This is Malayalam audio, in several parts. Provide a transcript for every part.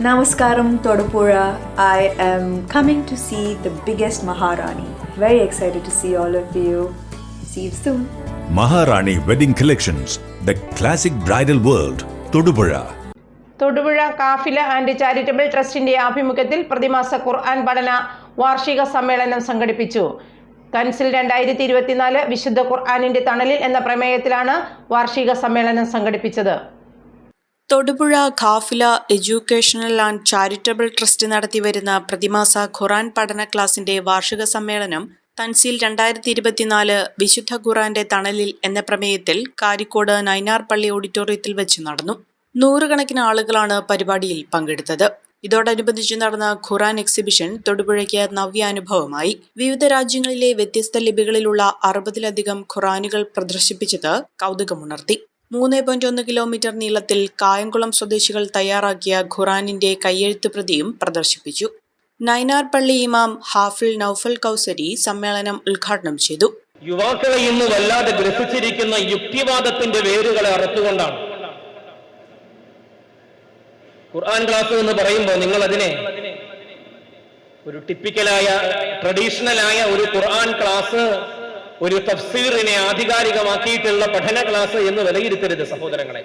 Namaskaram Todapura. I am coming to see the biggest Maharani. Very excited to see all of you. See you soon. Maharani Wedding Collections, the classic bridal world, Todupuzha. Thodupuzha Kafila and charitable ട്രസ്റ്റിന്റെ ആഭിമുഖ്യത്തിൽ പ്രതിമാസ ഖുർആൻ പഠന വാർഷിക സമ്മേളനം സംഘടിപ്പിച്ചു കൻസിൽ രണ്ടായിരത്തി ഇരുപത്തിനാല് വിശുദ്ധ ഖുർആാനിന്റെ തണലിൽ എന്ന പ്രമേയത്തിലാണ് വാർഷിക സമ്മേളനം സംഘടിപ്പിച്ചത് Thodupuzha Khafila educational and charitable trust നടത്തിവരുന്ന പ്രതിമാസ ഖുറാൻ പഠന ക്ലാസിന്റെ വാർഷിക സമ്മേളനം തൻസീൽ രണ്ടായിരത്തി ഇരുപത്തിനാല് വിശുദ്ധ ഖുറാന്റെ തണലിൽ എന്ന പ്രമേയത്തിൽ കാരിക്കോട് നൈനാർ പള്ളി ഓഡിറ്റോറിയത്തിൽ വെച്ച് നടന്നു. നൂറുകണക്കിന് ആളുകളാണ് പരിപാടിയിൽ പങ്കെടുത്തത്. ഇതോടനുബന്ധിച്ച് നടന്ന ഖുറാൻ എക്സിബിഷൻ തൊടുപുഴയ്ക്ക് നവ്യാനുഭവമായി. വിവിധ രാജ്യങ്ങളിലെ വ്യത്യസ്ത ലിപികളിലുള്ള അറുപതിലധികം ഖുറാനുകൾ പ്രദർശിപ്പിച്ചത് കൗതുകമുണർത്തി. മൂന്ന് പോയിന്റ് ഒന്ന് കിലോമീറ്റർ നീളത്തിൽ കായംകുളം സ്വദേശികൾ തയ്യാറാക്കിയ ഖുറാനിന്റെ കയ്യെഴുത്ത് പ്രതിയും പ്രദർശിപ്പിച്ചു. നൈനാർ പള്ളി ഇമാം ഹാഫിൽ നൌഫൽ കൗസരി സമ്മേളനം ഉദ്ഘാടനം ചെയ്തു. യുവാക്കളെ ഇന്ന് വല്ലാതെ ഗ്രസിച്ചിരിക്കുന്ന യുക്തിവാദത്തിന്റെ വേരുകളെ അറുത്തുകൊണ്ടാണ്. ഖുർആൻ ക്ലാസ് എന്ന് പറയുമ്പോൾ നിങ്ങൾ അതിനെ ഒരു ടിപ്പിക്കലായ ട്രഡീഷണലായ ഒരു ഖുർആൻ ക്ലാസ് ഒരു തഫ്സീറിനെ ആധികാരികമാക്കിയിട്ടുള്ള പഠന ക്ലാസ് എന്ന് വിലയിരുത്തരുത് സഹോദരങ്ങളെ.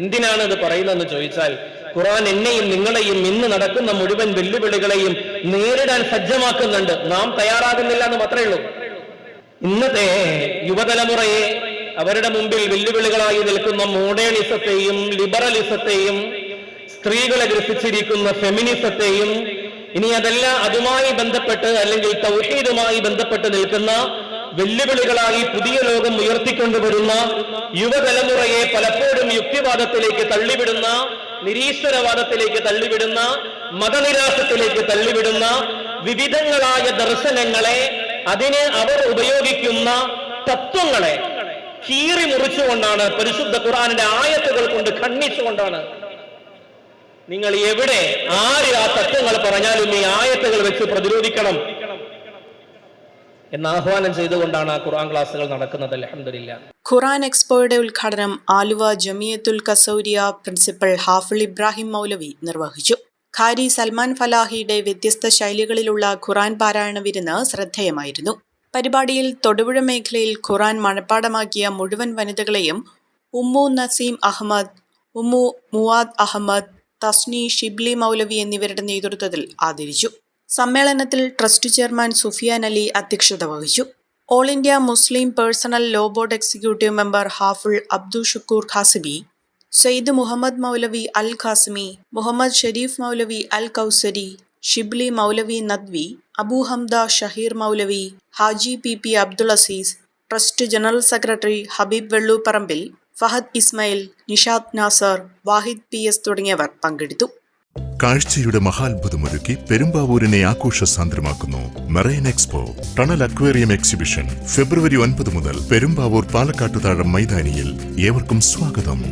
എന്തിനാണ് ഇത് പറയുന്നതെന്ന് ചോദിച്ചാൽ ഖുറാൻ എന്നെയും നിങ്ങളെയും ഇന്ന് നടക്കുന്ന മുഴുവൻ വെല്ലുവിളികളെയും നേരിടാൻ സജ്ജമാക്കുന്നുണ്ട്. നാം തയ്യാറാകുന്നില്ല എന്ന് മാത്രമേ ഉള്ളൂ. ഇന്നത്തെ യുവതലമുറയെ അവരുടെ മുമ്പിൽ വെല്ലുവിളികളായി നിൽക്കുന്ന മോഡേണിസത്തെയും ലിബറലിസത്തെയും സ്ത്രീകളെ ഗ്രസിച്ചിരിക്കുന്ന ഫെമിനിസത്തെയും ഇനി അതല്ല അതുമായി ബന്ധപ്പെട്ട് അല്ലെങ്കിൽ തൗഹീദുമായി ബന്ധപ്പെട്ട് നിൽക്കുന്ന വെല്ലുവിളികളായി പുതിയ ലോകം ഉയർത്തിക്കൊണ്ടുവരുന്ന യുവതലമുറയെ പലപ്പോഴും യുക്തിവാദത്തിലേക്ക് തള്ളിവിടുന്ന നിരീശ്വരവാദത്തിലേക്ക് തള്ളിവിടുന്ന മതനിരാശത്തിലേക്ക് തള്ളിവിടുന്ന വിവിധങ്ങളായ ദർശനങ്ങളെ അതിനെ അവർ ഉപയോഗിക്കുന്ന തത്വങ്ങളെ കീറി മുറിച്ചുകൊണ്ടാണ് പരിശുദ്ധ ഖുറാനിന്റെ ആയത്തുകൾ കൊണ്ട് ഖണ്ഡിച്ചുകൊണ്ടാണ്. നിങ്ങൾ എവിടെ ആര് ആ തത്വങ്ങൾ പറഞ്ഞാലും ഈ ആയത്തുകൾ വെച്ച് പ്രതിരോധിക്കണം. എന്ന് ആഹ്വാനം ചെയ്തുകൊണ്ടാണ് ആ ഖുർആൻ ക്ലാസ്സുകൾ നടക്കുന്നത് അലഹമില്ല ഖുറാൻ എക്സ്പോയുടെ ഉദ്ഘാടനം ആലുവ ജമിയത്തുൽ കസൗരിയ പ്രിൻസിപ്പൽ ഹാഫിൾ ഇബ്രാഹിം മൗലവി നിർവഹിച്ചു. ഖാരി സൽമാൻ ഫലാഹിയുടെ വ്യത്യസ്ത ശൈലികളിലുള്ള ഖുറാൻ പാരായണ വിരുന്ന് ശ്രദ്ധേയമായിരുന്നു. പരിപാടിയിൽ തൊടുപുഴ മേഖലയിൽ ഖുറാൻ മണപ്പാടമാക്കിയ മുഴുവൻ വനിതകളെയും ഉമ്മു നസീം അഹമ്മദ് ഉമ്മു മുവാദ് അഹമ്മദ് തസ്നി ഷിബ്ലി മൗലവി എന്നിവരുടെ നേതൃത്വത്തിൽ ആദരിച്ചു. സമ്മേളനത്തിൽ ട്രസ്റ്റ് ചെയർമാൻ സുഫിയാൻ അലി അധ്യക്ഷത വഹിച്ചു. All India Muslim personal law board executive member Hafiz Abdu Shukoor Khasibi Sayyid Muhammad Moulavi Al Qasimi Muhammad Sharif Moulavi Al Kausari Shibli Moulavi Nadvi Abu Hamda Shaheer Moulavi Haji P P Abdul Azeez trust general secretary Habeeb Vellooparambil Fahad Ismail Nishad Nasar Wahid P S തുടങ്ങിയവർ പങ്കെടുത്തു. കാഴ്ചയുടെ മഹാത്ഭുതമൊരുക്കി പെരുമ്പാവൂരിനെ ആഘോഷസാന്ദ്രമാക്കുന്നു marine expo. Tunnel aquarium exhibition. February ഒൻപത് മുതൽ പെരുമ്പാവൂർ പാലക്കാട്ടുതാഴം മൈതാനിയിൽ ഏവർക്കും സ്വാഗതം.